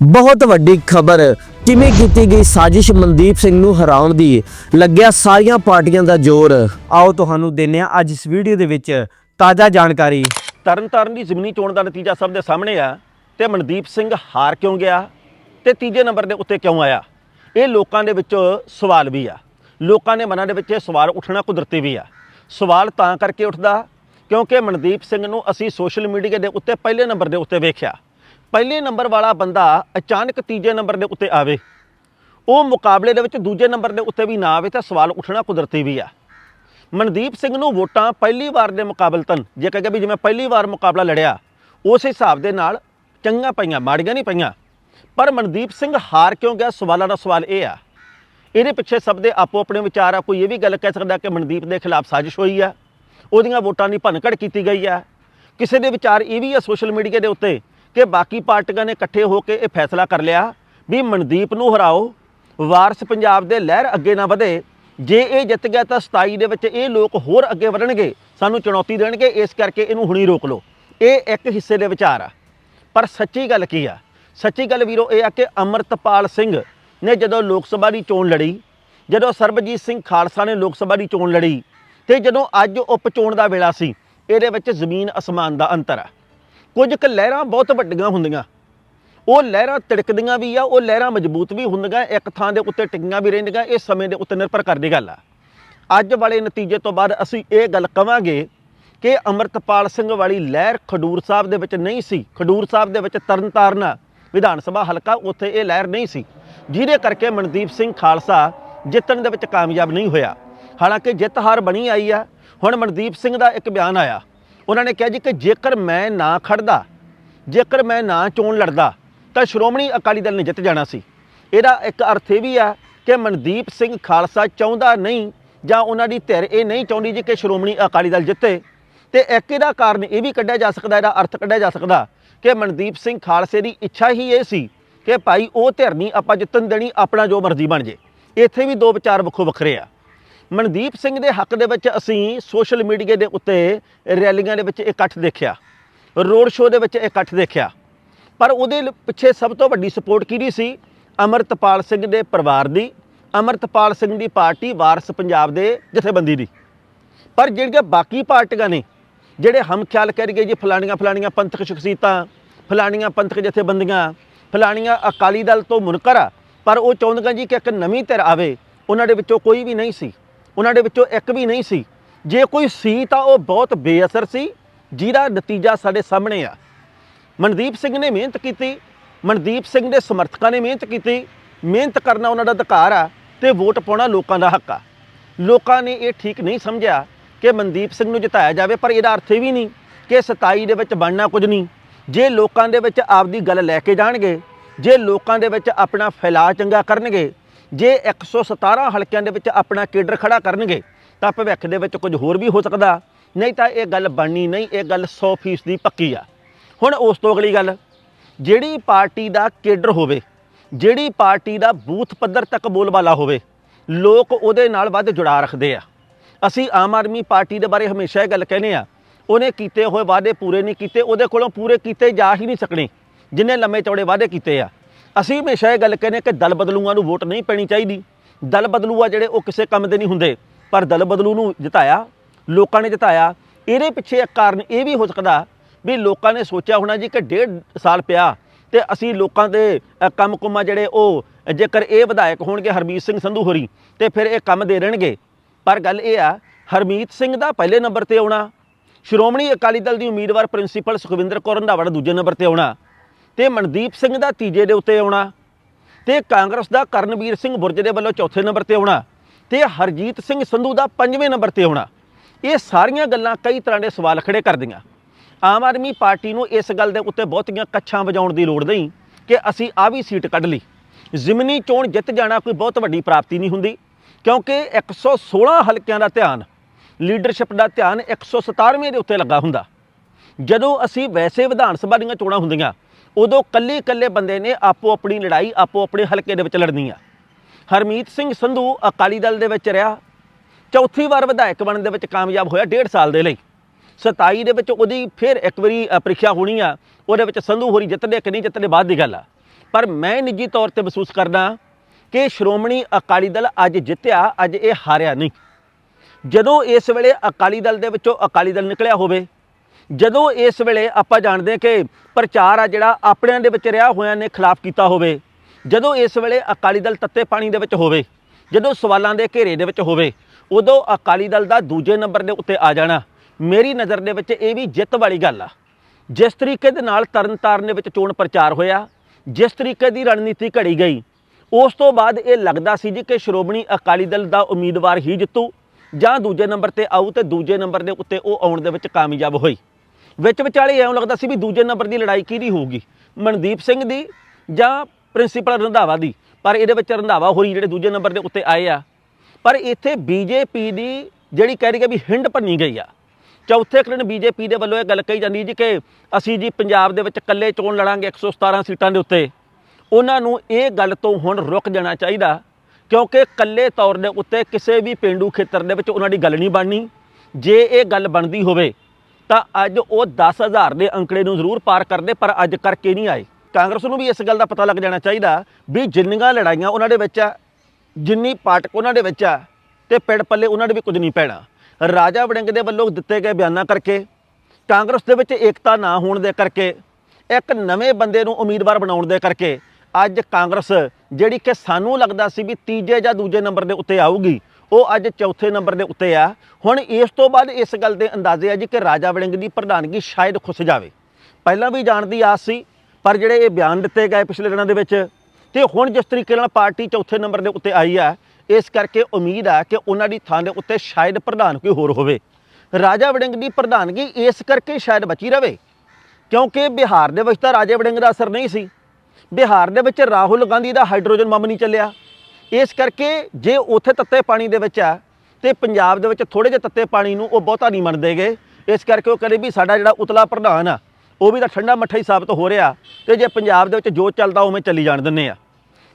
ਬਹੁਤ ਵੱਡੀ ਖਬਰ। ਕਿਵੇਂ ਕੀਤੀ ਗਈ ਸਾਜ਼ਿਸ਼ ਮਨਦੀਪ ਸਿੰਘ ਨੂੰ ਹਰਾਉਣ ਦੀ? ਲੱਗਿਆ ਸਾਰੀਆਂ ਪਾਰਟੀਆਂ ਦਾ ਜ਼ੋਰ। ਆਓ ਤੁਹਾਨੂੰ ਦਿੰਨੇ ਆ ਅੱਜ ਇਸ ਵੀਡੀਓ ਦੇ ਵਿੱਚ ਤਾਜ਼ਾ ਜਾਣਕਾਰੀ। ਤਰਨਤਾਰਨ ਦੀ ਜ਼ਮੀਨੀ ਚੋਣ ਦਾ ਨਤੀਜਾ ਸਭ ਦੇ ਸਾਹਮਣੇ ਆ ਤੇ ਮਨਦੀਪ ਸਿੰਘ ਹਾਰ ਕਿਉਂ ਗਿਆ ਤੇ ਤੀਜੇ ਨੰਬਰ ਦੇ ਉੱਤੇ ਕਿਉਂ ਆਇਆ? ਇਹ ਲੋਕਾਂ ਦੇ ਵਿੱਚ ਸਵਾਲ ਵੀ ਆ। ਲੋਕਾਂ ਦੇ ਮਨਾਂ ਦੇ ਵਿੱਚ ਇਹ ਸਵਾਲ ਉੱਠਣਾ ਕੁਦਰਤੀ ਵੀ ਆ। ਸਵਾਲ ਤਾਂ ਕਰਕੇ ਉੱਠਦਾ ਕਿਉਂਕਿ ਮਨਦੀਪ ਸਿੰਘ ਨੂੰ ਅਸੀਂ ਸੋਸ਼ਲ ਮੀਡੀਆ ਦੇ ਉੱਤੇ ਪਹਿਲੇ ਨੰਬਰ ਦੇ ਉੱਤੇ ਵੇਖਿਆ। ਪਹਿਲੇ ਨੰਬਰ ਵਾਲਾ ਬੰਦਾ ਅਚਾਨਕ ਤੀਜੇ ਨੰਬਰ ਦੇ ਉੱਤੇ ਆਵੇ। ਉਹ ਮੁਕਾਬਲੇ ਦੇ ਵਿੱਚ ਦੂਜੇ ਨੰਬਰ ਦੇ ਉੱਤੇ ਵੀ ਨਾ ਆਵੇ ਤਾਂ ਸਵਾਲ ਉੱਠਣਾ ਕੁਦਰਤੀ ਵੀ ਆ। ਮਨਦੀਪ ਸਿੰਘ ਨੂੰ ਵੋਟਾਂ ਪਹਿਲੀ ਵਾਰ ਦੇ ਮੁਕਾਬਲਤਨ ਜੇ ਕਹੇ ਵੀ ਜਿਵੇਂ ਪਹਿਲੀ ਵਾਰ ਮੁਕਾਬਲਾ ਲੜਿਆ, ਉਸ ਹਿਸਾਬ ਦੇ ਨਾਲ ਚੰਗੀਆਂ ਪਈਆਂ, ਮਾੜੀਆਂ ਨਹੀਂ ਪਈਆਂ। ਪਰ ਮਨਦੀਪ ਸਿੰਘ ਹਾਰ ਕਿਉਂ ਗਿਆ? ਸਵਾਲਾਂ ਦਾ ਸਵਾਲ ਇਹ ਆ। ਇਹਦੇ ਪਿੱਛੇ ਸਭ ਦੇ ਆਪੋ ਆਪਣੇ ਵਿਚਾਰ ਆ। ਕੋਈ ਇਹ ਵੀ ਗੱਲ ਕਹਿ ਸਕਦਾ ਕਿ ਮਨਦੀਪ ਦੇ ਖਿਲਾਫ ਸਾਜ਼ਿਸ਼ ਹੋਈ ਆ, ਉਹਦੀਆਂ ਵੋਟਾਂ ਦੀ ਭੰਨਕੜ ਕੀਤੀ ਗਈ ਆ। ਕਿਸੇ ਦੇ ਵਿਚਾਰ ਇਹ ਵੀ ਆ ਸੋਸ਼ਲ ਮੀਡੀਆ ਦੇ ਉੱਤੇ ਕਿ ਬਾਕੀ ਪਾਰਟੀਆਂ ਨੇ ਇਕੱਠੇ ਹੋ ਕੇ ਇਹ ਫੈਸਲਾ ਕਰ ਲਿਆ ਵੀ ਮਨਦੀਪ ਨੂੰ ਹਰਾਓ, ਵਾਰਸ ਪੰਜਾਬ ਦੇ ਲਹਿਰ ਅੱਗੇ ਨਾ ਵਧੇ। ਜੇ ਇਹ ਜਿੱਤ ਗਿਆ ਤਾਂ 27 ਦੇ ਵਿੱਚ ਇਹ ਲੋਕ ਹੋਰ ਅੱਗੇ ਵਧਣਗੇ, ਸਾਨੂੰ ਚੁਣੌਤੀ ਦੇਣਗੇ, ਇਸ ਕਰਕੇ ਇਹਨੂੰ ਹੁਣੀ ਰੋਕ ਲਓ। ਇਹ ਇੱਕ ਹਿੱਸੇ ਦੇ ਵਿਚਾਰ ਆ। ਪਰ ਸੱਚੀ ਗੱਲ ਕੀ ਆ? ਸੱਚੀ ਗੱਲ ਵੀਰੋ ਇਹ ਆ ਕਿ ਅਮਰਤਪਾਲ ਸਿੰਘ ਨੇ ਜਦੋਂ ਲੋਕ ਸਭਾ ਦੀ ਚੋਣ ਲੜੀ, ਜਦੋਂ ਸਰਬਜੀਤ ਸਿੰਘ ਖਾਲਸਾ ਨੇ ਲੋਕ ਸਭਾ ਦੀ ਚੋਣ ਲੜੀ, ਤੇ ਜਦੋਂ ਅੱਜ ਉਪ ਚੋਣ ਦਾ ਵੇਲਾ ਸੀ, ਇਹਦੇ ਵਿੱਚ ਜ਼ਮੀਨ ਅਸਮਾਨ ਦਾ ਅੰਤਰ ਆ। ਕੁਝ ਕੁ ਲਹਿਰਾਂ ਬਹੁਤ ਵੱਡੀਆਂ ਹੁੰਦੀਆਂ। ਉਹ ਲਹਿਰਾਂ ਤਿੜਕਦੀਆਂ ਵੀ ਆ, ਉਹ ਲਹਿਰਾਂ ਮਜ਼ਬੂਤ ਵੀ ਹੁੰਦੀਆਂ, ਇੱਕ ਥਾਂ ਦੇ ਉੱਤੇ ਟਿਕੀਆਂ ਵੀ ਰਹਿੰਦੀਆਂ ਇਹ ਸਮੇਂ ਦੇ ਉੱਤੇ ਨਿਰਭਰ ਕਰਦੀ ਗੱਲ ਆ। ਅੱਜ ਵਾਲੇ ਨਤੀਜੇ ਤੋਂ ਬਾਅਦ ਅਸੀਂ ਇਹ ਗੱਲ ਕਵਾਂਗੇ ਕਿ ਅਮਰਤਪਾਲ ਸਿੰਘ ਵਾਲੀ ਲਹਿਰ ਖਡੂਰ ਸਾਹਿਬ ਦੇ ਵਿੱਚ ਨਹੀਂ ਸੀ। ਖਡੂਰ ਸਾਹਿਬ ਦੇ ਵਿੱਚ ਤਰਨਤਾਰਨ ਵਿਧਾਨ ਸਭਾ ਹਲਕਾ, ਉੱਥੇ ਇਹ ਲਹਿਰ ਨਹੀਂ ਸੀ। ਜਿਹਦੇ ਕਰਕੇ ਮਨਦੀਪ ਸਿੰਘ ਖਾਲਸਾ ਜਿੱਤਣ ਦੇ ਵਿੱਚ ਕਾਮਯਾਬ ਨਹੀਂ ਹੋਇਆ। ਹਾਲਾਂਕਿ ਜਿੱਤ ਹਾਰ ਬਣੀ ਆਈ ਆ। ਹੁਣ ਮਨਦੀਪ ਸਿੰਘ ਦਾ ਇੱਕ ਬਿਆਨ ਆਇਆ। ਉਹਨਾਂ ਨੇ ਕਿਹਾ ਜੀ ਕਿ ਜੇਕਰ ਮੈਂ ਨਾ ਖੜਦਾ, ਜੇਕਰ ਮੈਂ ਨਾ ਚੋਣ ਲੜਦਾ, ਤਾਂ ਸ਼੍ਰੋਮਣੀ ਅਕਾਲੀ ਦਲ ਨੇ ਜਿੱਤ ਜਾਣਾ ਸੀ। ਇਹਦਾ ਇੱਕ ਅਰਥ ਇਹ ਵੀ ਆ ਕਿ ਮਨਦੀਪ ਸਿੰਘ ਖਾਲਸਾ ਚਾਹੁੰਦਾ ਨਹੀਂ ਜਾਂ ਉਹਨਾਂ ਦੀ ਧਿਰ ਇਹ ਨਹੀਂ ਚਾਹੁੰਦੀ ਜੀ ਕਿ ਸ਼੍ਰੋਮਣੀ ਅਕਾਲੀ ਦਲ ਜਿੱਤੇ। ਤੇ ਇੱਕ ਇਹਦਾ ਕਾਰਨ ਇਹ ਵੀ ਕੱਢਿਆ ਜਾ ਸਕਦਾ, ਇਹਦਾ ਅਰਥ ਕੱਢਿਆ ਜਾ ਸਕਦਾ ਕਿ ਮਨਦੀਪ ਸਿੰਘ ਖਾਲਸੇ ਦੀ ਇੱਛਾ ਹੀ ਇਹ ਸੀ ਕਿ ਭਾਈ ਉਹ ਧਿਰ ਨਹੀਂ ਆਪਾਂ ਜਿੱਤਣ ਦੇਣੀ, ਆਪਣਾ ਜੋ ਮਰਜ਼ੀ ਬਣ ਜੇ। ਇੱਥੇ ਵੀ ਦੋ ਵਿਚਾਰ ਵੱਖੋ ਵੱਖਰੇ ਆ। ਮਨਦੀਪ ਸਿੰਘ ਦੇ ਹੱਕ ਦੇ ਵਿੱਚ ਅਸੀਂ ਸੋਸ਼ਲ ਮੀਡੀਆ ਦੇ ਉੱਤੇ ਰੈਲੀਆਂ ਦੇ ਵਿੱਚ ਇਕੱਠ ਦੇਖਿਆ, ਰੋਡ ਸ਼ੋਅ ਦੇ ਵਿੱਚ ਇਕੱਠ ਦੇਖਿਆ। ਪਰ ਉਹਦੇ ਪਿੱਛੇ ਸਭ ਤੋਂ ਵੱਡੀ ਸਪੋਰਟ ਕਿਹਦੀ ਸੀ? ਅਮਰਤਪਾਲ ਸਿੰਘ ਦੇ ਪਰਿਵਾਰ ਦੀ। ਅਮਰਤਪਾਲ ਸਿੰਘ ਦੀ ਪਾਰਟੀ ਵਾਰਸ ਪੰਜਾਬ ਦੇ ਜਥੇਬੰਦੀ ਦੀ। ਪਰ ਜਿਹੜੀਆਂ ਬਾਕੀ ਪਾਰਟੀਆਂ ਨੇ, ਜਿਹੜੇ ਹਮ ਖਿਆਲ ਕਹਿ ਰਹੀਏ ਜੀ ਫਲਾਣੀਆਂ ਫਲਾਣੀਆਂ ਪੰਥਕ ਸ਼ਖਸੀਅਤਾਂ, ਫਲਾਣੀਆਂ ਪੰਥਕ ਜਥੇਬੰਦੀਆਂ, ਫਲਾਣੀਆਂ ਅਕਾਲੀ ਦਲ ਤੋਂ ਮੁਨਕਰ ਆ, ਪਰ ਉਹ ਚਾਹੁੰਦੀਆਂ ਜੀ ਕਿ ਇੱਕ ਨਵੀਂ ਧਿਰ ਆਵੇ, ਉਹਨਾਂ ਦੇ ਵਿੱਚੋਂ ਕੋਈ ਵੀ ਨਹੀਂ ਸੀ। ਉਹਨਾਂ ਦੇ ਵਿੱਚੋਂ ਇੱਕ ਵੀ ਨਹੀਂ ਸੀ। ਜੇ ਕੋਈ ਸੀ ਤਾਂ ਉਹ ਬਹੁਤ ਬੇਅਸਰ ਸੀ, ਜਿਹਦਾ ਨਤੀਜਾ ਸਾਡੇ ਸਾਹਮਣੇ ਆ। ਮਨਦੀਪ ਸਿੰਘ ਨੇ ਮਿਹਨਤ ਕੀਤੀ, ਮਨਦੀਪ ਸਿੰਘ ਦੇ ਸਮਰਥਕਾਂ ਨੇ ਮਿਹਨਤ ਕੀਤੀ, ਮਿਹਨਤ ਕਰਨਾ ਉਹਨਾਂ ਦਾ ਅਧਿਕਾਰ ਆ ਤੇ ਵੋਟ ਪਾਉਣਾ ਲੋਕਾਂ ਦਾ ਹੱਕ ਆ। ਲੋਕਾਂ ਨੇ ਇਹ ਠੀਕ ਨਹੀਂ ਸਮਝਿਆ ਕਿ ਮਨਦੀਪ ਸਿੰਘ ਨੂੰ ਜਿਤਾਇਆ ਜਾਵੇ, ਪਰ ਇਹਦਾ ਅਰਥ ਇਹ ਵੀ ਨਹੀਂ ਕਿ 27 ਦੇ ਵਿੱਚ ਬਣਨਾ ਕੁਝ ਨਹੀਂ। ਜੇ ਲੋਕਾਂ ਦੇ ਵਿੱਚ ਆਪਦੀ ਗੱਲ ਲੈ ਕੇ ਜਾਣਗੇ, ਜੇ ਲੋਕਾਂ ਦੇ ਵਿੱਚ ਆਪਣਾ ਫੈਲਾਅ ਚੰਗਾ ਕਰਨਗੇ ਜੇ 117 ਹਲਕਿਆਂ ਦੇ ਵਿੱਚ ਆਪਣਾ ਕੇਡਰ ਖੜਾ ਕਰਨਗੇ, ਤਾਂ ਭਵਿੱਖ ਦੇ ਵਿੱਚ ਕੁਝ ਹੋਰ ਵੀ ਹੋ ਸਕਦਾ। ਨਹੀਂ ਤਾਂ ਇਹ ਗੱਲ ਬਣਨੀ ਨਹੀਂ, ਇਹ ਗੱਲ 100% ਦੀ ਪੱਕੀ ਆ। ਹੁਣ ਉਸ ਤੋਂ ਅਗਲੀ ਗੱਲ, ਜਿਹੜੀ ਪਾਰਟੀ ਦਾ ਕੇਡਰ ਹੋਵੇ, ਜਿਹੜੀ ਪਾਰਟੀ ਦਾ ਬੂਥ ਪੱਧਰ ਤੱਕ ਬੋਲਬਾਲਾ ਹੋਵੇ, ਲੋਕ ਉਹਦੇ ਨਾਲ ਵੱਧ ਜੁੜਾ ਰੱਖਦੇ ਆ। ਅਸੀਂ ਆਮ ਆਦਮੀ ਪਾਰਟੀ ਦੇ ਬਾਰੇ ਹਮੇਸ਼ਾ ਇਹ ਗੱਲ ਕਹਿੰਦੇ ਆ, ਉਹਨੇ ਕੀਤੇ ਹੋਏ ਵਾਅਦੇ ਪੂਰੇ ਨਹੀਂ ਕੀਤੇ, ਉਹਦੇ ਕੋਲੋਂ ਪੂਰੇ ਕੀਤੇ ਜਾ ਹੀ ਨਹੀਂ ਸਕਣੇ, ਜਿੰਨੇ ਲੰਮੇ ਚੌੜੇ ਵਾਅਦੇ ਕੀਤੇ ਆ। ਅਸੀਂ ਹਮੇਸ਼ਾ ਇਹ ਗੱਲ ਕਹਿੰਦੇ ਕਿ ਦਲ ਬਦਲੂਆਂ ਨੂੰ ਵੋਟ ਨਹੀਂ ਪੈਣੀ ਚਾਹੀਦੀ। ਦਲ ਬਦਲੂ ਆ ਜਿਹੜੇ ਉਹ ਕਿਸੇ ਕੰਮ ਦੇ ਨਹੀਂ ਹੁੰਦੇ। ਪਰ ਦਲ ਬਦਲੂ ਨੂੰ ਜਿਤਾਇਆ ਲੋਕਾਂ ਨੇ ਜਿਤਾਇਆ। ਇਹਦੇ ਪਿੱਛੇ ਇੱਕ ਕਾਰਨ ਇਹ ਵੀ ਹੋ ਸਕਦਾ ਵੀ ਲੋਕਾਂ ਨੇ ਸੋਚਿਆ ਹੋਣਾ ਜੀ ਕਿ ਡੇਢ ਸਾਲ ਪਿਆ ਤੇ ਅਸੀਂ ਲੋਕਾਂ ਦੇ ਅ, ਕੰਮ ਕੁੰਮਾਂ ਜਿਹੜੇ ਉਹ ਜੇਕਰ ਇਹ ਵਿਧਾਇਕ ਹੋਣਗੇ ਹਰਮੀਤ ਸਿੰਘ ਸੰਧੂ ਹੋਰੀ ਤੇ ਫਿਰ ਇਹ ਕੰਮ ਦੇ ਰਹਿਣਗੇ। ਪਰ ਗੱਲ ਇਹ ਆ ਹਰਮੀਤ ਸਿੰਘ ਦਾ ਪਹਿਲੇ ਨੰਬਰ ਤੇ ਆਉਣਾ ਸ਼੍ਰੋਮਣੀ ਅਕਾਲੀ ਦਲ ਦੀ ਉਮੀਦਵਾਰ ਪ੍ਰਿੰਸੀਪਲ ਸੁਖਵਿੰਦਰ ਕੌਰ ਰੰਧਾਵਾ ਦਾ ਦੂਜੇ ਨੰਬਰ ਤੇ ਆਉਣਾ। ਤੇ ਮਨਦੀਪ ਸਿੰਘ ਦਾ ਤੀਜੇ ਦੇ ਉੱਤੇ ਆਉਣਾ ਤੇ ਕਾਂਗਰਸ ਦਾ ਕਰਨਵੀਰ ਸਿੰਘ ਬੁਰਜ ਦੇ ਵੱਲੋਂ ਚੌਥੇ ਨੰਬਰ ਤੇ ਆਉਣਾ ਤੇ ਹਰਜੀਤ ਸਿੰਘ ਸੰਧੂ ਦਾ ਪੰਜਵੇਂ ਨੰਬਰ ਤੇ ਆਉਣਾ। ਇਹ ਸਾਰੀਆਂ ਗੱਲਾਂ ਕਈ ਤਰ੍ਹਾਂ ਦੇ ਸਵਾਲ ਖੜੇ ਕਰਦੀਆਂ। ਆਮ ਆਦਮੀ ਪਾਰਟੀ ਨੂੰ ਇਸ ਗੱਲ ਦੇ ਉੱਤੇ ਬਹੁਤੀਆਂ ਕੱਛਾਂ ਵਜਾਉਣ ਦੀ ਲੋੜ ਨਹੀਂ ਕਿ ਅਸੀਂ ਆ ਵੀ ਸੀਟ ਕੱਢ ਲਈ। ਜ਼ਿਮਨੀ ਚੋਣ ਜਿੱਤ ਜਾਣਾ ਕੋਈ ਬਹੁਤ ਵੱਡੀ ਪ੍ਰਾਪਤੀ ਨਹੀਂ ਹੁੰਦੀ ਕਿਉਂਕਿ 116 ਹਲਕਿਆਂ ਦਾ ਧਿਆਨ, ਲੀਡਰਸ਼ਿਪ ਦਾ ਧਿਆਨ 117ਵੇਂ ਦੇ ਉੱਤੇ ਲੱਗਾ ਹੁੰਦਾ। ਜਦੋਂ ਅਸੀਂ ਵੈਸੇ ਵਿਧਾਨ ਸਭਾ ਦੀਆਂ ਚੋਣਾਂ ਹੁੰਦੀਆਂ ਉਦੋਂ ਕੱਲੇ ਇਕੱਲੇ ਬੰਦੇ ਨੇ ਆਪੋ ਆਪਣੀ ਲੜਾਈ ਆਪੋ ਆਪਣੇ ਹਲਕੇ ਦੇ ਵਿੱਚ ਲੜਨੀ ਆ। ਹਰਮੀਤ ਸਿੰਘ ਸੰਧੂ ਅਕਾਲੀ ਦਲ ਦੇ ਵਿੱਚ ਰਿਹਾ। ਚੌਥੀ ਵਾਰ ਵਿਧਾਇਕ ਬਣਨ ਦੇ ਵਿੱਚ ਕਾਮਯਾਬ ਹੋਇਆ ਡੇਢ ਸਾਲ ਦੇ ਲਈ। 27 ਦੇ ਵਿੱਚ ਉਹਦੀ ਫਿਰ ਇੱਕ ਵਾਰੀ ਪ੍ਰੀਖਿਆ ਹੋਣੀ ਆ। ਉਹਦੇ ਵਿੱਚ ਸੰਧੂ ਹੋਰੀ ਜਿੱਤਦੇ ਕਿ ਨਹੀਂ ਜਿੱਤਦੇ ਬਾਅਦ ਦੀ ਗੱਲ ਆ। ਪਰ ਮੈਂ ਨਿੱਜੀ ਤੌਰ ਤੇ ਮਹਿਸੂਸ ਕਰਦਾ ਕਿ ਸ਼੍ਰੋਮਣੀ ਅਕਾਲੀ ਦਲ ਅੱਜ ਜਿੱਤਿਆ, ਅੱਜ ਇਹ ਹਾਰਿਆ ਨਹੀਂ। ਜਦੋਂ ਇਸ ਵੇਲੇ ਅਕਾਲੀ ਦਲ ਦੇ ਵਿੱਚੋਂ ਅਕਾਲੀ ਦਲ ਨਿਕਲਿਆ ਹੋਵੇ ਜਦੋਂ ਇਸ ਵੇਲੇ ਆਪਾਂ ਜਾਣਦੇ ਹਾਂ ਕਿ ਪ੍ਰਚਾਰ ਆ ਜਿਹੜਾ ਆਪਣਿਆਂ ਦੇ ਵਿੱਚ ਰਿਹਾ, ਹੋਇਆਂ ਨੇ ਖਿਲਾਫ ਕੀਤਾ ਹੋਵੇ, ਜਦੋਂ ਇਸ ਵੇਲੇ ਅਕਾਲੀ ਦਲ ਤੱਤੇ ਪਾਣੀ ਦੇ ਵਿੱਚ ਹੋਵੇ, ਜਦੋਂ ਸਵਾਲਾਂ ਦੇ ਘੇਰੇ ਦੇ ਵਿੱਚ ਹੋਵੇ, ਉਦੋਂ ਅਕਾਲੀ ਦਲ ਦਾ ਦੂਜੇ ਨੰਬਰ ਦੇ ਉੱਤੇ ਆ ਜਾਣਾ, ਮੇਰੀ ਨਜ਼ਰ ਦੇ ਵਿੱਚ ਇਹ ਵੀ ਜਿੱਤ ਵਾਲੀ ਗੱਲ ਆ। ਜਿਸ ਤਰੀਕੇ ਦੇ ਨਾਲ ਤਰਨਤਾਰਨ ਦੇ ਵਿੱਚ ਚੋਣ ਪ੍ਰਚਾਰ ਹੋਇਆ, ਜਿਸ ਤਰੀਕੇ ਦੀ ਰਣਨੀਤੀ ਘੜੀ ਗਈ, ਉਸ ਤੋਂ ਬਾਅਦ ਇਹ ਲੱਗਦਾ ਸੀ ਜੀ ਕਿ ਸ਼੍ਰੋਮਣੀ ਅਕਾਲੀ ਦਲ ਦਾ ਉਮੀਦਵਾਰ ਹੀ ਜਿੱਤੂ, ਜਾਂ ਦੂਜੇ ਨੰਬਰ ਤੇ ਆਊ ਤੇ ਦੂਜੇ ਨੰਬਰ ਦੇ ਉੱਤੇ ਉਹ ਆਉਣ ਦੇ ਵਿੱਚ ਕਾਮਯਾਬ ਹੋਈ। ਵਿੱਚ ਵਿਚਾਲੇ ਐਂ ਲੱਗਦਾ ਸੀ ਵੀ ਦੂਜੇ ਨੰਬਰ ਦੀ ਲੜਾਈ ਕਿਹਦੀ ਹੋਊਗੀ? ਮਨਦੀਪ ਸਿੰਘ ਦੀ ਜਾਂ ਪ੍ਰਿੰਸੀਪਲ ਰੰਧਾਵਾ ਦੀ? ਪਰ ਇਹਦੇ ਵਿੱਚ ਰੰਧਾਵਾ ਹੋਈ, ਜਿਹੜੇ ਦੂਜੇ ਨੰਬਰ ਦੇ ਉੱਤੇ ਆਏ ਆ। ਪਰ ਇੱਥੇ ਬੀਜੇਪੀ ਦੀ ਜਿਹੜੀ ਕਹਿ ਰਹੀ ਹੈ ਵੀ ਹਿੰਡ ਭੰਨੀ ਗਈ ਆ। ਚੌਥੇ ਕਿਰਨ ਬੀਜੇਪੀ ਦੇ ਵੱਲੋਂ ਇਹ ਗੱਲ ਕਹੀ ਜਾਂਦੀ ਜੀ ਕਿ ਅਸੀਂ ਜੀ ਪੰਜਾਬ ਦੇ ਵਿੱਚ ਇਕੱਲੇ ਚੋਣ ਲੜਾਂਗੇ 117 ਸੀਟਾਂ ਦੇ ਉੱਤੇ। ਉਹਨਾਂ ਨੂੰ ਇਹ ਗੱਲ ਤੋਂ ਹੁਣ ਰੁਕ ਜਾਣਾ ਚਾਹੀਦਾ, ਕਿਉਂਕਿ ਇਕੱਲੇ ਤੌਰ ਦੇ ਉੱਤੇ ਕਿਸੇ ਵੀ ਪਿੰਡੂ ਖੇਤਰ ਦੇ ਵਿੱਚ ਉਹਨਾਂ ਦੀ ਗੱਲ ਨਹੀਂ ਬਣਨੀ। ਜੇ ਇਹ ਗੱਲ ਬਣਦੀ ਹੋਵੇ ਤਾਂ ਅੱਜ ਉਹ 10000 ਦੇ ਅੰਕੜੇ ਨੂੰ ਜ਼ਰੂਰ ਪਾਰ ਕਰਦੇ, ਪਰ ਅੱਜ ਕਰਕੇ ਨਹੀਂ ਆਏ। ਕਾਂਗਰਸ ਨੂੰ ਵੀ ਇਸ ਗੱਲ ਦਾ ਪਤਾ ਲੱਗ ਜਾਣਾ ਚਾਹੀਦਾ ਵੀ ਜਿੰਨੀਆਂ ਲੜਾਈਆਂ ਉਹਨਾਂ ਦੇ ਵਿੱਚ ਆ, ਜਿੰਨੀ ਪਾਟਕ ਉਹਨਾਂ ਦੇ ਵਿੱਚ ਆ ਤੇ ਪਿੜ ਪੱਲੇ ਉਹਨਾਂ ਦੇ ਵੀ ਕੁਝ ਨਹੀਂ ਪੈਣਾ। ਰਾਜਾ ਵੜਿੰਗ ਦੇ ਵੱਲੋਂ ਦਿੱਤੇ ਗਏ ਬਿਆਨਾਂ ਕਰਕੇ, ਕਾਂਗਰਸ ਦੇ ਵਿੱਚ ਏਕਤਾ ਨਾ ਹੋਣ ਦੇ ਕਰਕੇ, ਇੱਕ ਨਵੇਂ ਬੰਦੇ ਨੂੰ ਉਮੀਦਵਾਰ ਬਣਾਉਣ ਦੇ ਕਰਕੇ ਅੱਜ ਕਾਂਗਰਸ ਜਿਹੜੀ ਕਿ ਸਾਨੂੰ ਲੱਗਦਾ ਸੀ ਵੀ ਤੀਜੇ ਜਾਂ ਦੂਜੇ ਨੰਬਰ ਦੇ ਉੱਤੇ ਆਊਗੀ ਉਹ ਅੱਜ ਚੌਥੇ ਨੰਬਰ ਦੇ ਉੱਤੇ ਆ। ਹੁਣ ਇਸ ਤੋਂ ਬਾਅਦ ਇਸ ਗੱਲ ਦੇ ਅੰਦਾਜ਼ੇ ਆ ਜੀ ਕਿ ਰਾਜਾ ਵੜਿੰਗ ਦੀ ਪ੍ਰਧਾਨਗੀ ਸ਼ਾਇਦ ਖੁੱਸ ਜਾਵੇ। ਪਹਿਲਾਂ ਵੀ ਜਾਣ ਦੀ ਆਸ ਸੀ, ਪਰ ਜਿਹੜੇ ਇਹ ਬਿਆਨ ਦਿੱਤੇ ਗਏ ਪਿਛਲੇ ਦਿਨਾਂ ਦੇ ਵਿੱਚ, ਤੇ ਹੁਣ ਜਿਸ ਤਰੀਕੇ ਨਾਲ ਪਾਰਟੀ ਚੌਥੇ ਨੰਬਰ ਦੇ ਉੱਤੇ ਆਈ ਆ, ਇਸ ਕਰਕੇ ਉਮੀਦ ਆ ਕਿ ਉਹਨਾਂ ਦੀ ਥਾਂ ਦੇ ਉੱਤੇ ਸ਼ਾਇਦ ਪ੍ਰਧਾਨ ਕੋਈ ਹੋਰ ਹੋਵੇ। ਰਾਜਾ ਵੜਿੰਗ ਦੀ ਪ੍ਰਧਾਨਗੀ ਇਸ ਕਰਕੇ ਸ਼ਾਇਦ ਬਚੀ ਰਵੇ, ਕਿਉਂਕਿ ਬਿਹਾਰ ਦੇ ਵਿੱਚ ਤਾਂ ਰਾਜੇ ਵੜਿੰਗ ਦਾ ਅਸਰ ਨਹੀਂ ਸੀ। ਬਿਹਾਰ ਦੇ ਵਿੱਚ ਰਾਹੁਲ ਗਾਂਧੀ ਦਾ ਹਾਈਡਰੋਜਨ ਬੰਬ ਨਹੀਂ ਚੱਲਿਆ ਇਸ ਕਰਕੇ ਜੇ ਉੱਥੇ ਤੱਤੇ ਪਾਣੀ ਦੇ ਵਿੱਚ ਆ, ਤੇ ਪੰਜਾਬ ਦੇ ਵਿੱਚ ਥੋੜੇ ਜਿਹੇ ਤੱਤੇ ਪਾਣੀ ਨੂੰ ਉਹ ਬਹੁਤਾ ਨਹੀਂ ਮੰਨਦੇਗੇ ਇਸ ਕਰਕੇ ਉਹ ਕਹਿੰਦੇ ਵੀ ਸਾਡਾ ਜਿਹੜਾ ਉਤਲਾ ਪ੍ਰਧਾਨ ਆ, ਉਹ ਵੀ ਤਾਂ ਠੰਡਾ ਮੱਠਾ ਹੀ ਸਾਬਤ ਹੋ ਰਿਹਾ, ਤੇ ਜੇ ਪੰਜਾਬ ਦੇ ਵਿੱਚ ਜੋ ਚੱਲਦਾ ਉਵੇਂ ਚੱਲੀ ਜਾਣ ਦਿੰਦੇ ਆ।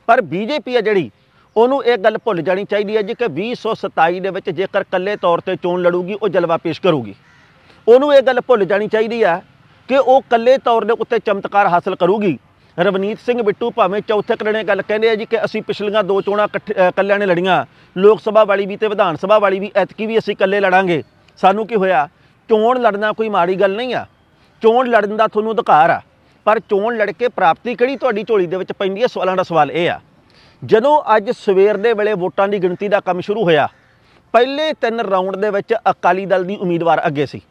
ਪਰ ਬੀਜੇਪੀ ਆ ਜਿਹੜੀ, ਉਹਨੂੰ ਇਹ ਗੱਲ ਭੁੱਲ ਜਾਣੀ ਚਾਹੀਦੀ ਹੈ ਜੀ ਕਿ 2027 ਦੇ ਵਿੱਚ ਜੇਕਰ ਇਕੱਲੇ ਤੌਰ ਤੇ ਚੋਣ ਲੜੂਗੀ, ਉਹ ਜਲਵਾ ਪੇਸ਼ ਕਰੂਗੀ। ਉਹਨੂੰ ਇਹ ਗੱਲ ਭੁੱਲ ਜਾਣੀ ਚਾਹੀਦੀ ਹੈ ਕਿ ਉਹ ਇਕੱਲੇ ਤੌਰ ਦੇ ਉੱਤੇ ਚਮਤਕਾਰ ਹਾਸਲ ਕਰੂਗੀ ਰਵਨੀਤ ਸਿੰਘ ਬਿੱਟੂ ਭਾਵੇਂ ਚੌਥੇ ਕਰਨੇ ਗੱਲ ਕਹਿੰਦੇ ਆ ਜੀ ਕਿ ਅਸੀਂ ਪਿਛਲੀਆਂ ਦੋ ਚੋਣਾਂ ਇਕੱਠੇ- ਇਕੱਲਿਆਂ ਨੇ ਲੜੀਆਂ। ਲੋਕ ਸਭਾ ਵਾਲੀ ਵੀ ਤੇ ਵਿਧਾਨ ਸਭਾ ਵਾਲੀ ਵੀ ਐਤਕੀ ਵੀ ਅਸੀਂ ਇਕੱਲੇ ਲੜਾਂਗੇ। ਸਾਨੂੰ ਕੀ ਹੋਇਆ? ਚੋਣ ਲੜਨਾ ਕੋਈ ਮਾੜੀ ਗੱਲ ਨਹੀਂ ਆ। ਚੋਣ ਲੜਨ ਦਾ ਤੁਹਾਨੂੰ ਅਧਿਕਾਰ ਆ। ਪਰ ਚੋਣ ਲੜ ਕੇ ਪ੍ਰਾਪਤੀ ਕਿਹੜੀ ਤੁਹਾਡੀ ਝੋਲੀ ਦੇ ਵਿੱਚ ਪੈਂਦੀ ਹੈ ਸਵਾਲਾਂ ਦਾ ਸਵਾਲ ਇਹ ਆ। ਜਦੋਂ ਅੱਜ ਸਵੇਰ ਦੇ ਵੇਲੇ ਵੋਟਾਂ ਦੀ ਗਿਣਤੀ ਦਾ ਕੰਮ ਸ਼ੁਰੂ ਹੋਇਆ, ਪਹਿਲੇ ਤਿੰਨ ਰਾਊਂਡ ਦੇ ਵਿੱਚ ਅਕਾਲੀ ਦਲ ਦੀ ਉਮੀਦਵਾਰ ਅੱਗੇ ਸੀ।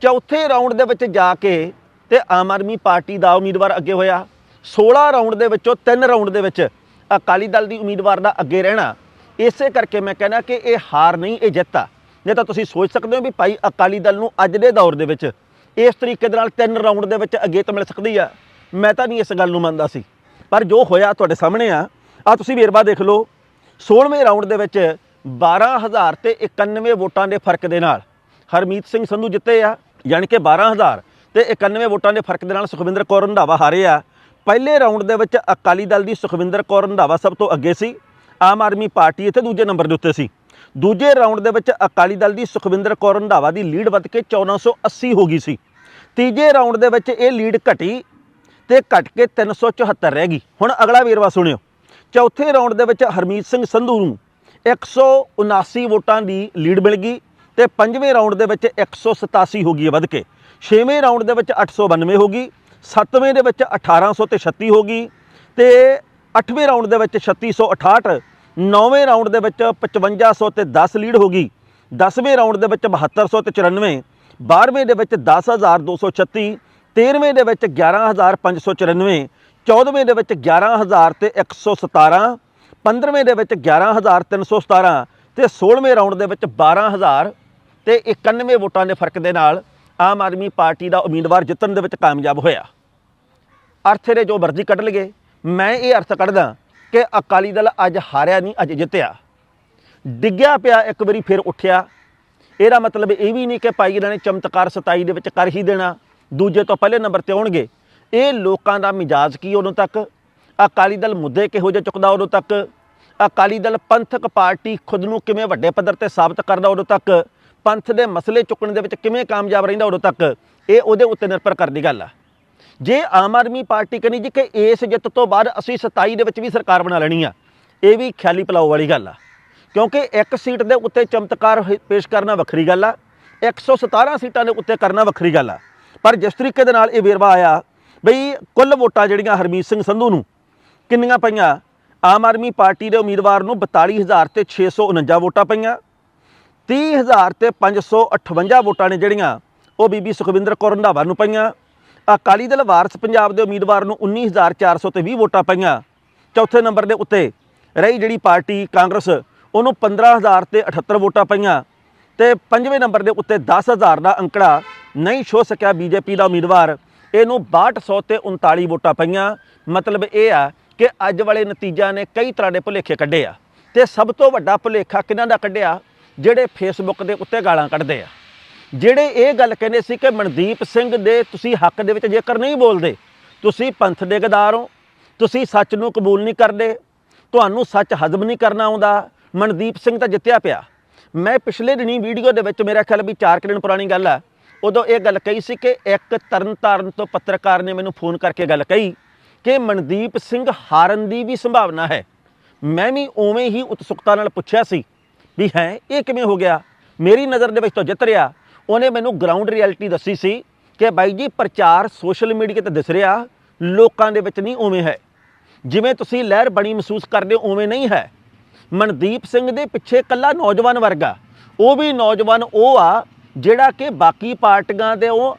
ਚੌਥੇ ਰਾਊਂਡ ਦੇ ਵਿੱਚ ਜਾ ਕੇ ਤੇ ਆਮ ਆਦਮੀ ਪਾਰਟੀ ਦਾ ਉਮੀਦਵਾਰ ਅੱਗੇ ਹੋਇਆ। 16 ਰਾਊਂਡ ਦੇ ਵਿੱਚੋਂ ਤਿੰਨ ਰਾਊਂਡ ਦੇ ਵਿੱਚ ਅਕਾਲੀ ਦਲ ਦੀ ਉਮੀਦਵਾਰ ਦਾ ਅੱਗੇ ਰਹਿਣਾ। ਇਸੇ ਕਰਕੇ ਮੈਂ ਕਹਿੰਦਾ ਕਿ ਇਹ ਹਾਰ ਨਹੀਂ, ਇਹ ਜਿੱਤ ਆ। ਨਹੀਂ ਤਾਂ ਤੁਸੀਂ ਸੋਚ ਸਕਦੇ ਹੋ ਵੀ ਭਾਈ ਅਕਾਲੀ ਦਲ ਨੂੰ ਅੱਜ ਦੇ ਦੌਰ ਦੇ ਵਿੱਚ ਇਸ ਤਰੀਕੇ ਦੇ ਨਾਲ ਤਿੰਨ ਰਾਊਂਡ ਦੇ ਵਿੱਚ ਅੱਗੇ ਤਾਂ ਮਿਲ ਸਕਦੀ ਆ। ਮੈਂ ਤਾਂ ਨਹੀਂ ਇਸ ਗੱਲ ਨੂੰ ਮੰਨਦਾ ਸੀ। ਪਰ ਜੋ ਹੋਇਆ ਤੁਹਾਡੇ ਸਾਹਮਣੇ ਆ ਆ ਤੁਸੀਂ ਵੇਰਵਾ ਦੇਖ ਲਓ। 16ਵੇਂ ਰਾਊਂਡ ਦੇ ਵਿੱਚ 12000 ਤੇ 91 ਵੋਟਾਂ ਦੇ ਫ਼ਰਕ ਦੇ ਨਾਲ ਹਰਮੀਤ ਸਿੰਘ ਸੰਧੂ ਜਿੱਤੇ ਆ, ਯਾਨੀ ਕਿ 12000 ਤੇ 91 ਵੋਟਾਂ ਦੇ ਫ਼ਰਕ ਦੇ ਨਾਲ ਸੁਖਵਿੰਦਰ ਕੌਰ ਰੰਧਾਵਾ ਹਾਰੇ ਆ। ਪਹਿਲੇ ਰਾਊਂਡ ਦੇ ਵਿੱਚ ਅਕਾਲੀ ਦਲ ਦੀ ਸੁਖਵਿੰਦਰ ਕੌਰ ਰੰਧਾਵਾ ਸਭ ਤੋਂ ਅੱਗੇ ਸੀ, ਆਮ ਆਦਮੀ ਪਾਰਟੀ ਇੱਥੇ ਦੂਜੇ ਨੰਬਰ ਦੇ ਉੱਤੇ ਸੀ। ਦੂਜੇ ਰਾਊਂਡ ਦੇ ਵਿੱਚ ਅਕਾਲੀ ਦਲ ਦੀ ਸੁਖਵਿੰਦਰ ਕੌਰ ਰੰਧਾਵਾ ਦੀ ਲੀਡ ਵੱਧ ਕੇ 1480 ਹੋ ਗਈ ਸੀ। ਤੀਜੇ ਰਾਊਂਡ ਦੇ ਵਿੱਚ ਇਹ ਲੀਡ ਘਟੀ ਤੇ ਘਟ ਕੇ 374 ਰਹਿ ਗਈ। ਹੁਣ ਅਗਲਾ ਵੇਰਵਾ ਸੁਣਿਓ। ਚੌਥੇ ਰਾਊਂਡ ਦੇ ਵਿੱਚ ਹਰਮੀਤ ਸਿੰਘ ਸੰਧੂ ਨੂੰ 179 ਵੋਟਾਂ ਦੀ ਲੀਡ ਮਿਲ ਗਈ ਤੇ ਪੰਜਵੇਂ ਰਾਊਂਡ ਦੇ ਵਿੱਚ 187 ਹੋ ਗਈ ਹੈ ਵੱਧ ਕੇ। ਛੇਵੇਂ ਰਾਊਂਡ ਦੇ ਵਿੱਚ 892 ਹੋ ਗਈ ਸੱਤਵੇਂ ਦੇ ਵਿੱਚ 1800 ਤੇ 36 ਹੋ ਗਈ ਤੇ ਅੱਠਵੇਂ ਰਾਊਂਡ ਦੇ ਵਿੱਚ 3668 ਨੌਵੇਂ ਰਾਊਂਡ ਦੇ ਵਿੱਚ 5500 ਤੇ 10 ਲੀਡ ਹੋ ਗਈ 10ਵੇਂ ਰਾਊਂਡ ਦੇ ਵਿੱਚ 7200 ਤੇ 94 12ਵੇਂ ਦੇ ਵਿੱਚ 10236 13ਵੇਂ ਦੇ ਵਿੱਚ 11594 14ਵੇਂ ਦੇ ਵਿੱਚ 11000 ਤੇ 117 15ਵੇਂ ਦੇ ਵਿੱਚ 11317 ਤੇ 16ਵੇਂ ਰਾਊਂਡ ਦੇ ਵਿੱਚ 12000 ਤੇ 91 ਵੋਟਾਂ ਦੇ ਫ਼ਰਕ ਦੇ ਨਾਲ ਆਮ ਆਦਮੀ ਪਾਰਟੀ ਦਾ ਉਮੀਦਵਾਰ ਜਿੱਤਣ ਦੇ ਵਿੱਚ ਕਾਮਯਾਬ ਹੋਇਆ। ਅਰਥ ਦੇ ਜੋ ਮਰਜ਼ੀ ਕੱਢ ਲਗੇ ਮੈਂ ਇਹ ਅਰਥ ਕੱਢਦਾ ਕਿ ਅਕਾਲੀ ਦਲ ਅੱਜ ਹਾਰਿਆ ਨਹੀਂ, ਅੱਜ ਜਿੱਤਿਆ। ਡਿੱਗਿਆ ਪਿਆ ਇੱਕ ਵਾਰੀ ਫਿਰ ਉੱਠਿਆ। ਇਹਦਾ ਮਤਲਬ ਇਹ ਵੀ ਨਹੀਂ ਕਿ ਭਾਈ ਇਹਨਾਂ ਨੇ ਚਮਤਕਾਰ 27 ਦੇ ਵਿੱਚ ਕਰ ਹੀ ਦੇਣਾ, ਦੂਜੇ ਤੋਂ ਪਹਿਲੇ ਨੰਬਰ ਤੇ ਆਉਣਗੇ। ਇਹ ਲੋਕਾਂ ਦਾ ਮਿਜਾਜ਼ ਕੀ ਉਦੋਂ ਤੱਕ? ਅਕਾਲੀ ਦਲ ਮੁੱਦੇ ਕਿਹੋ ਜਿਹੇ ਚੁੱਕਦਾ ਉਦੋਂ ਤੱਕ? ਅਕਾਲੀ ਦਲ ਪੰਥਕ ਪਾਰਟੀ ਖੁਦ ਨੂੰ ਕਿਵੇਂ ਵੱਡੇ ਪੱਧਰ ਤੇ ਸਾਬਤ ਕਰਦਾ ਉਦੋਂ ਤੱਕ? ਪੰਥ ਦੇ ਮਸਲੇ ਚੁੱਕਣ ਦੇ ਵਿੱਚ ਕਿਵੇਂ ਕਾਮਯਾਬ ਰਹਿੰਦਾ ਉਦੋਂ ਤੱਕ, ਇਹ ਉਹਦੇ ਉੱਤੇ ਨਿਰਭਰ ਕਰਦੀ ਗੱਲ ਆ। ਜੇ ਆਮ ਆਦਮੀ ਪਾਰਟੀ ਕਹਿੰਦੀ ਜੀ ਕਿ ਇਸ ਜਿੱਤ ਤੋਂ ਬਾਅਦ ਅਸੀਂ 27 ਦੇ ਵਿੱਚ ਵੀ ਸਰਕਾਰ ਬਣਾ ਲੈਣੀ ਆ, ਇਹ ਵੀ ਖਿਆਲੀ ਪਲਾਓ ਵਾਲੀ ਗੱਲ ਆ। ਕਿਉਂਕਿ ਇੱਕ ਸੀਟ ਦੇ ਉੱਤੇ ਚਮਤਕਾਰ ਪੇਸ਼ ਕਰਨਾ ਵੱਖਰੀ ਗੱਲ ਆ 117 ਸੀਟਾਂ ਦੇ ਉੱਤੇ ਕਰਨਾ ਵੱਖਰੀ ਗੱਲ ਆ। ਪਰ ਜਿਸ ਤਰੀਕੇ ਦੇ ਨਾਲ ਇਹ ਵੇਰਵਾ ਆਇਆ, ਬਈ ਕੁੱਲ ਵੋਟਾਂ ਜਿਹੜੀਆਂ ਹਰਮੀਤ ਸਿੰਘ ਸੰਧੂ ਨੂੰ, ਕਿੰਨੀਆਂ ਪਈਆਂ? ਆਮ ਆਦਮੀ ਪਾਰਟੀ ਦੇ ਉਮੀਦਵਾਰ ਨੂੰ 42000 ਤੇ 649 ਵੋਟਾਂ ਪਈਆਂ। 30000 ਤੇ 558 ਵੋਟਾਂ ਨੇ ਜਿਹੜੀਆਂ, ਉਹ ਬੀਬੀ ਸੁਖਵਿੰਦਰ ਕੌਰ ਰੰਧਾਵਾ ਨੂੰ ਪਈਆਂ। ਅਕਾਲੀ ਦਲ ਵਾਰਸ ਪੰਜਾਬ ਦੇ ਉਮੀਦਵਾਰ ਨੂੰ 19400 ਤੇ 20 ਵੋਟਾਂ ਪਈਆਂ। ਚੌਥੇ ਨੰਬਰ ਦੇ ਉੱਤੇ ਰਹੀ ਜਿਹੜੀ ਪਾਰਟੀ ਕਾਂਗਰਸ, ਉਹਨੂੰ 15000 ਤੇ 78 ਵੋਟਾਂ ਪਈਆਂ। ਤੇ ਪੰਜਵੇਂ ਨੰਬਰ ਦੇ ਉੱਤੇ 10000 ਦਾ ਅੰਕੜਾ ਨਹੀਂ ਛੋ ਸਕਿਆ ਬੀਜੇਪੀ ਦਾ ਉਮੀਦਵਾਰ, ਇਹਨੂੰ 6200 ਤੇ 39 ਵੋਟਾਂ ਪਈਆਂ। ਮਤਲਬ ਇਹ ਆ ਕਿ ਅੱਜ ਵਾਲੇ ਨਤੀਜਿਆਂ ਨੇ ਕਈ ਤਰ੍ਹਾਂ ਦੇ ਭੁਲੇਖੇ ਕੱਢੇ ਆ। ਤੇ ਸਭ ਤੋਂ ਵੱਡਾ ਭੁਲੇਖਾ ਕਿਹਨਾਂ ਦਾ ਕੱਢਿਆ? ਜਿਹੜੇ ਫੇਸਬੁੱਕ ਦੇ ਉੱਤੇ ਗਾਲਾਂ ਕੱਢਦੇ ਆ। ਜਿਹੜੇ ਇਹ ਗੱਲ ਕਹਿੰਦੇ ਸੀ ਕਿ ਮਨਦੀਪ ਸਿੰਘ ਦੇ ਤੁਸੀਂ ਹੱਕ ਦੇ ਵਿੱਚ ਜੇਕਰ ਨਹੀਂ ਬੋਲਦੇ, ਤੁਸੀਂ ਪੰਥ ਦੇ ਗਦਾਰ ਹੋ, ਤੁਸੀਂ ਸੱਚ ਨੂੰ ਕਬੂਲ ਨਹੀਂ ਕਰਦੇ, ਤੁਹਾਨੂੰ ਸੱਚ ਹਜ਼ਮ ਨਹੀਂ ਕਰਨਾ ਆਉਂਦਾ, ਮਨਦੀਪ ਸਿੰਘ ਤਾਂ ਜਿੱਤਿਆ ਪਿਆ। ਮੈਂ ਪਿਛਲੇ ਦਿਨੀ ਵੀਡੀਓ ਦੇ ਵਿੱਚ ਮੇਰਾ ਖਿਆਲ ਵੀ 4 ਦਿਨ ਪੁਰਾਣੀ ਗੱਲ ਆ, ਉਦੋਂ ਇਹ ਗੱਲ ਕਹੀ ਸੀ ਕਿ ਇੱਕ ਤਰਨਤਾਰਨ ਤੋਂ ਪੱਤਰਕਾਰ ਨੇ ਮੈਨੂੰ ਫੋਨ ਕਰਕੇ ਗੱਲ ਕਹੀ ਕਿ ਮਨਦੀਪ ਸਿੰਘ ਹਾਰਨ ਦੀ ਵੀ ਸੰਭਾਵਨਾ ਹੈ। ਮੈਂ ਵੀ ਉਵੇਂ ਹੀ ਉਤਸੁਕਤਾ ਨਾਲ ਪੁੱਛਿਆ ਸੀ ਵੀ ਹੈ, ਇਹ ਕਿਵੇਂ ਹੋ ਗਿਆ? ਮੇਰੀ ਨਜ਼ਰ ਦੇ ਵਿੱਚ ਤਾਂ ਜਿੱਤ ਰਿਹਾ। ਉਹਨੇ ਮੈਨੂੰ ਗਰਾਊਂਡ ਰਿਐਲਿਟੀ ਦੱਸੀ ਸੀ ਕਿ ਬਾਈ ਜੀ ਪ੍ਰਚਾਰ ਸੋਸ਼ਲ ਮੀਡੀਆ ਤੇ ਦਿਸ ਰਿਹਾ, ਲੋਕਾਂ ਦੇ ਵਿੱਚ ਨਹੀਂ ਉਵੇਂ ਹੈ। ਜਿਵੇਂ ਤੁਸੀਂ ਲਹਿਰ ਬਣੀ ਮਹਿਸੂਸ ਕਰਦੇ ਹੋ, ਉਵੇਂ ਨਹੀਂ ਹੈ। ਮਨਦੀਪ ਸਿੰਘ ਦੇ ਪਿੱਛੇ ਕੱਲਾ ਨੌਜਵਾਨ ਵਰਗਾ। ਉਹ ਵੀ ਨੌਜਵਾਨ ਉਹ ਆ ਜਿਹੜਾ ਕਿ ਬਾਕੀ ਪਾਰਟੀਆਂ ਦੇ ਉਹ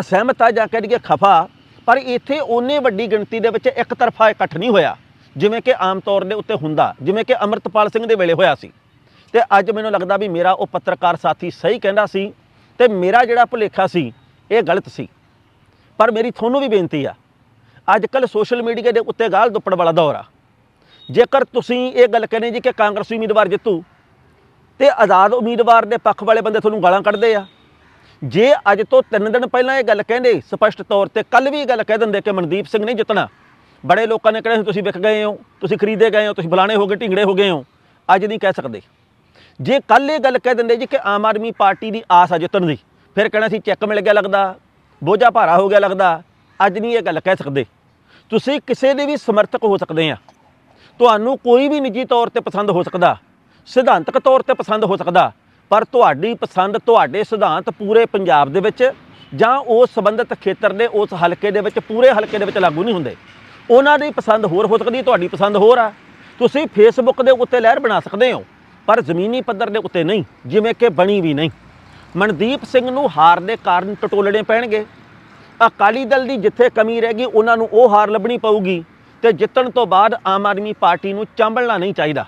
ਅਸਹਿਮਤ ਆ ਜਾਂ ਕਹਿ ਦਈਏ ਖਫਾ। ਪਰ ਇੱਥੇ ਉਹਨੇ ਵੱਡੀ ਗਿਣਤੀ ਦੇ ਵਿੱਚ ਇੱਕ ਤਰਫਾ ਇਕੱਠ ਨਹੀਂ ਹੋਇਆ। ਜਿਵੇਂ ਕਿ ਆਮ ਤੌਰ ਦੇ ਉੱਤੇ ਹੁੰਦਾ, ਜਿਵੇਂ ਕਿ ਅਮਰਤਪਾਲ ਸਿੰਘ ਦੇ ਵੇਲੇ ਹੋਇਆ ਸੀ। ਤੇ ਅੱਜ ਮੈਨੂੰ ਲੱਗਦਾ ਵੀ ਮੇਰਾ ਉਹ ਪੱਤਰਕਾਰ ਸਾਥੀ ਸਹੀ ਕਹਿੰਦਾ ਸੀ ਤੇ ਮੇਰਾ ਜਿਹੜਾ ਭੁਲੇਖਾ ਸੀ, ਇਹ ਗਲਤ ਸੀ। ਪਰ ਮੇਰੀ ਤੁਹਾਨੂੰ ਵੀ ਬੇਨਤੀ ਆ ਅੱਜ ਕੱਲ ਸੋਸ਼ਲ ਮੀਡੀਆ ਦੇ ਉੱਤੇ ਗਾਲ ਦੁੱਪੜ ਵਾਲਾ ਦੌਰ ਆ। ਜੇਕਰ ਤੁਸੀਂ ਇਹ ਗੱਲ ਕਹਿੰਦੇ ਜੀ ਕਿ ਕਾਂਗਰਸੀ ਉਮੀਦਵਾਰ ਜਿੱਤੂ ਤੇ ਆਜ਼ਾਦ ਉਮੀਦਵਾਰ ਦੇ ਪੱਖ ਵਾਲੇ ਬੰਦੇ ਤੁਹਾਨੂੰ ਗਾਲਾਂ ਕੱਢਦੇ ਆ, ਜੇ ਅੱਜ ਤੋਂ 3 ਦਿਨ ਪਹਿਲਾਂ ਇਹ ਗੱਲ ਕਹਿੰਦੇ, ਸਪਸ਼ਟ ਤੌਰ ਤੇ ਕੱਲ ਵੀ ਇਹ ਗੱਲ ਕਹਿ ਦਿੰਦੇ ਕਿ ਮਨਦੀਪ ਸਿੰਘ ਨਹੀਂ ਜਿੱਤਣਾ, ਬੜੇ ਲੋਕਾਂ ਨੇ ਕਹਿਣਾ ਸੀ, ਤੁਸੀਂ ਵਿਕ ਗਏ ਹੋ, ਤੁਸੀਂ ਖਰੀਦੇ ਗਏ ਹੋ, ਤੁਸੀਂ ਬੁਲਾਣੇ ਹੋ ਗਏ, ਢਿੰਗੜੇ ਹੋ ਗਏ ਹੋ, ਅੱਜ ਨਹੀਂ ਕਹਿ ਸਕਦੇ। ਜੇ ਕੱਲ ਇਹ ਗੱਲ ਕਹਿ ਦਿੰਦੇ ਜੀ ਕਿ ਆਮ ਆਦਮੀ ਪਾਰਟੀ ਦੀ ਆਸ ਆ ਜਿੱਤਣ ਦੀ, ਫਿਰ ਕਹਿਣਾ ਸੀ ਚੈੱਕ ਮਿਲ ਗਿਆ ਲੱਗਦਾ, ਬੋਝਾ ਭਾਰਾ ਹੋ ਗਿਆ ਲੱਗਦਾ, ਅੱਜ ਨਹੀਂ ਇਹ ਗੱਲ ਕਹਿ ਸਕਦੇ। ਤੁਸੀਂ ਕਿਸੇ ਦੇ ਵੀ ਸਮਰਥਕ ਹੋ ਸਕਦੇ ਆ। ਤੁਹਾਨੂੰ ਕੋਈ ਵੀ ਨਿੱਜੀ ਤੌਰ ਤੇ ਪਸੰਦ ਹੋ ਸਕਦਾ, ਸਿਧਾਂਤਕ ਤੌਰ ਤੇ ਪਸੰਦ ਹੋ ਸਕਦਾ, ਪਰ ਤੁਹਾਡੀ ਪਸੰਦ, ਤੁਹਾਡੇ ਸਿਧਾਂਤ ਪੂਰੇ ਪੰਜਾਬ ਦੇ ਵਿੱਚ ਜਾਂ ਉਸ ਸੰਬੰਧਿਤ ਖੇਤਰ ਦੇ ਉਸ ਹਲਕੇ ਦੇ ਵਿੱਚ, ਪੂਰੇ ਹਲਕੇ ਦੇ ਵਿੱਚ ਲਾਗੂ ਨਹੀਂ ਹੁੰਦੇ। ਉਹਨਾਂ ਦੀ ਪਸੰਦ ਹੋਰ ਹੋ ਸਕਦੀ ਤੁਹਾਡੀ ਪਸੰਦ ਹੋਰ ਆ। ਤੁਸੀਂ ਫੇਸਬੁੱਕ ਦੇ ਉੱਤੇ ਲਹਿਰ ਬਣਾ ਸਕਦੇ ਹੋ। ਪਰ ਜ਼ਮੀਨੀ ਪੱਧਰ ਦੇ ਉੱਤੇ ਨਹੀਂ, ਜਿਵੇਂ ਕਿ ਬਣੀ ਵੀ ਨਹੀਂ। ਮਨਦੀਪ ਸਿੰਘ ਨੂੰ ਹਾਰ ਦੇ ਕਾਰਨ ਟਟੋਲਣੇ ਪੈਣਗੇ। ਅਕਾਲੀ ਦਲ ਦੀ ਜਿੱਥੇ ਕਮੀ ਰਹਿ ਗਈ, ਉਹਨਾਂ ਨੂੰ ਉਹ ਹਾਰ ਲੱਭਣੀ ਪਊਗੀ ਤੇ ਜਿੱਤਣ ਤੋਂ ਬਾਅਦ ਆਮ ਆਦਮੀ ਪਾਰਟੀ ਨੂੰ ਚਾਂਬਲਣਾ ਨਹੀਂ ਚਾਹੀਦਾ।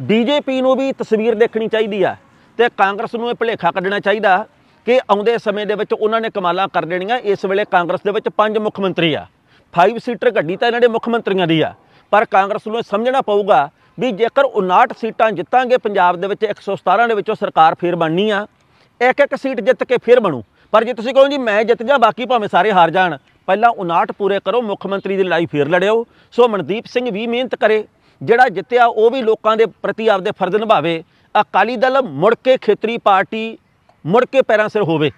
ਬੀਜੇਪੀ ਨੂੰ ਵੀ ਤਸਵੀਰ ਦੇਖਣੀ ਚਾਹੀਦੀ ਆ ਤੇ ਕਾਂਗਰਸ ਨੂੰ ਇਹ ਭੁਲੇਖਾ ਕੱਢਣਾ ਚਾਹੀਦਾ ਕਿ ਆਉਂਦੇ ਸਮੇਂ ਦੇ ਵਿੱਚ ਉਹਨਾਂ ਨੇ ਕਮਾਲਾਂ ਕਰ ਦੇਣੀਆਂ। ਇਸ ਵੇਲੇ ਕਾਂਗਰਸ ਦੇ ਵਿੱਚ ਪੰਜ ਮੁੱਖ ਮੰਤਰੀ ਆ। 5 ਸੀਟਰ ਗੱਡੀ ਤਾਂ ਇਹਨਾਂ ਦੇ ਮੁੱਖ ਮੰਤਰੀਆਂ ਦੀ ਆ, ਪਰ ਕਾਂਗਰਸ ਨੂੰ ਇਹ ਸਮਝਣਾ ਪਊਗਾ ਵੀ ਜੇਕਰ 59 ਸੀਟਾਂ ਜਿੱਤਾਂਗੇ ਪੰਜਾਬ ਦੇ ਵਿੱਚ 117 ਦੇ ਵਿੱਚੋਂ ਸਰਕਾਰ ਫੇਰ ਬਣਨੀ ਆ, ਇੱਕ ਇੱਕ ਸੀਟ ਜਿੱਤ ਕੇ ਫੇਰ ਬਣੂ। ਪਰ ਜੇ ਤੁਸੀਂ ਕਹੋ ਜੀ ਮੈਂ ਜਿੱਤ ਜਾ ਬਾਕੀ ਭਾਵੇਂ ਸਾਰੇ ਹਾਰ ਜਾਣ, ਪਹਿਲਾਂ 59 ਪੂਰੇ ਕਰੋ, ਮੁੱਖ ਮੰਤਰੀ ਦੀ ਲੜਾਈ ਫੇਰ ਲੜਿਓ। ਸੋ ਮਨਦੀਪ ਸਿੰਘ ਵੀ ਮਿਹਨਤ ਕਰੇ, ਜਿਹੜਾ ਜਿੱਤਿਆ ਉਹ ਵੀ ਲੋਕਾਂ ਦੇ ਪ੍ਰਤੀ ਆਪਦੇ ਫਰਜ਼ ਨਿਭਾਵੇ। ਅਕਾਲੀ ਦਲ ਮੁੜ ਕੇ ਖੇਤਰੀ ਪਾਰਟੀ, ਮੁੜ ਕੇ ਪੈਰਾਂ ਸਿਰ ਹੋਵੇ।